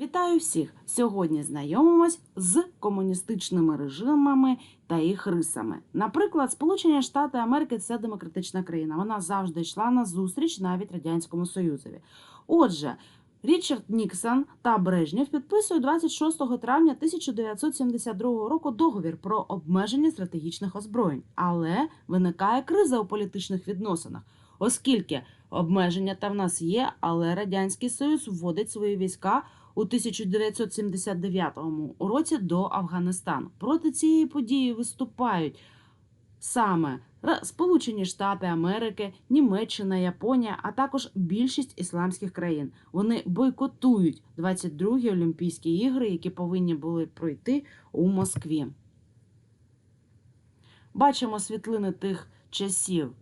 Вітаю всіх! Сьогодні знайомимось з комуністичними режимами та їх рисами. Наприклад, Сполучені Штати Америки це демократична країна. Вона завжди йшла на зустріч навіть радянському Союзові. Отже, Річард Ніксон та Брежнєв підписують 26 травня 1972 року договір про обмеження стратегічних озброєнь, але виникає криза у політичних відносинах, оскільки обмеження та в нас є, але радянський союз вводить свої війська у 1979 році до Афганистану. Проти цієї події виступають саме Сполучені Штати Америки, Німеччина, Японія, а також більшість ісламських країн. Вони бойкотують 22-гі Олімпійські ігри, які повинні були пройти у Москві. Бачимо світлини тих часів.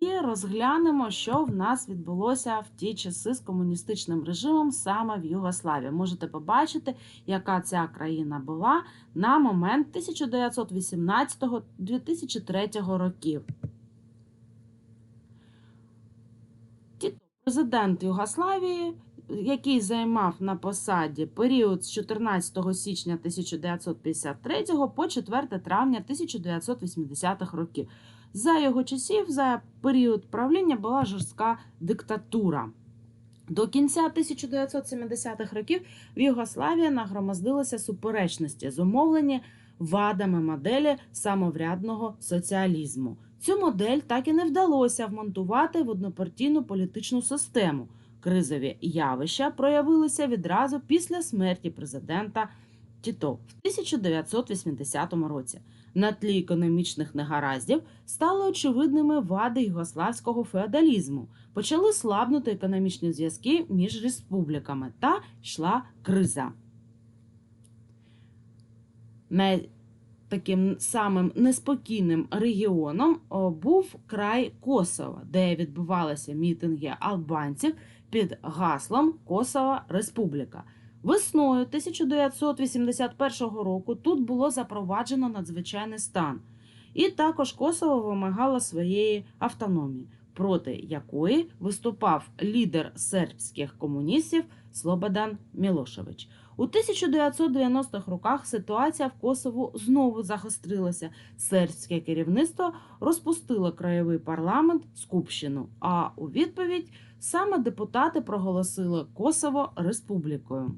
І розглянемо, що в нас відбулося в ті часи з комуністичним режимом саме в Югославії. Можете побачити, яка ця країна була на момент 1918-2003 років. Президент Югославії, який займав на посаді період з 14 січня 1953 по 4 травня 1980 років. За його часів, за період правління була жорстка диктатура. До кінця 1970-х років в Югославії нагромоздилися суперечності, зумовлені вадами моделі самоврядного соціалізму. Цю модель так і не вдалося вмонтувати в однопартійну політичну систему. Кризові явища проявилися відразу після смерті президента Тіто в 1980 році. На тлі економічних негараздів стали очевидними вади югославського феодалізму. Почали слабнути економічні зв'язки між республіками та йшла криза. Най- Таким самим неспокійним регіоном був край Косово, де відбувалися мітинги албанців під гаслом Косова Республіка. Весною 1981 року тут було запроваджено надзвичайний стан, і також Косово вимагало своєї автономії, проти якої виступав лідер сербських комуністів Слободан Мілошевич. У 1990-х роках ситуація в Косово знову загострилася. Сербське керівництво розпустило краєвий парламент Скупщину, а у відповідь саме депутати проголосили Косово республікою.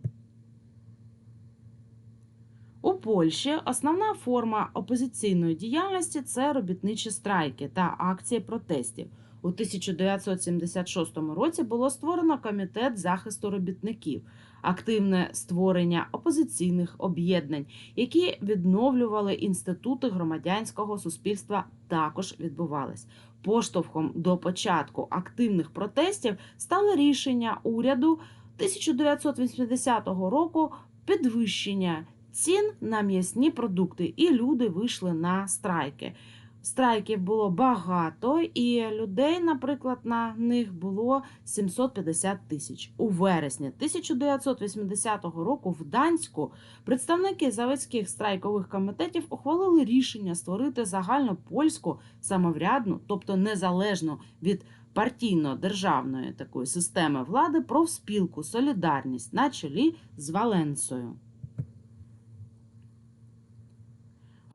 У Польщі основна форма опозиційної діяльності це робітничі страйки та акції протестів. У 1976 році було створено комітет захисту робітників, активне створення опозиційних об'єднань, які відновлювали інститути громадянського суспільства. Також відбувались. Поштовхом до початку активних протестів стало рішення уряду 1980 року підвищення цін на м'ясні продукти, і люди вийшли на страйки. Страйків було багато, і людей, наприклад, на них було 750 тисяч. У вересні 1980 року в Данську представники заводських страйкових комітетів ухвалили рішення створити загальнопольську самоврядну, тобто незалежну від партійно-державної такої системи влади профспілку Солідарність на чолі з Валенсою.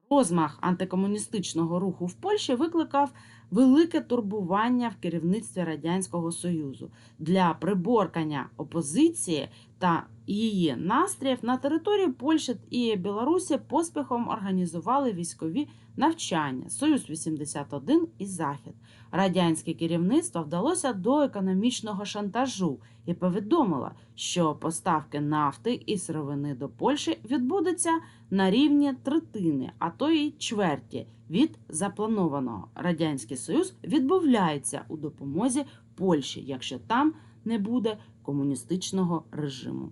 Розмах антикомуністичного руху в Польщі викликав велике турбування в керівництві Радянського Союзу для приборкання опозиції та її настроїв на території Польщі і Білорусі поспіхом організували військові навчання Союз 81 і Захід. Радянське керівництво вдалося до економічного шантажу і повідомило, що поставки нафти і сировини до Польщі відбудуться на рівні третини, а то й чверті від запланованого. Радянський Союз відмовляється у допомозі Польщі, якщо там не буде комуністичного режиму.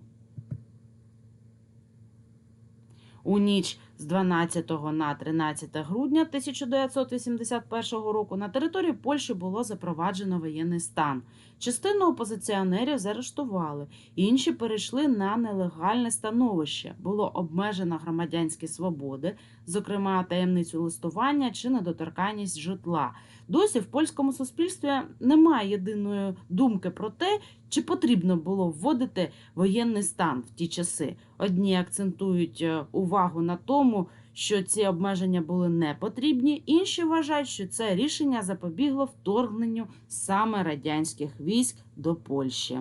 У ніч з 12 на 13 грудня 1981 року на території Польщі було запроваджено воєнний стан. Частину опозиціонерів заарештували, інші перейшли на нелегальне становище. Було обмежено громадянські свободи, зокрема таємницю листування чи недоторканність житла. Досі в польському суспільстві немає єдиної думки про те, чи потрібно було вводити воєнний стан в ті часи. Одні акцентують е, увагу на тому, що ці обмеження були не потрібні, інші вважають, що це рішення запобігло вторгненню саме радянських військ до Польщі.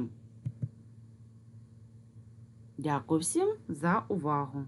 Дякую всім за увагу.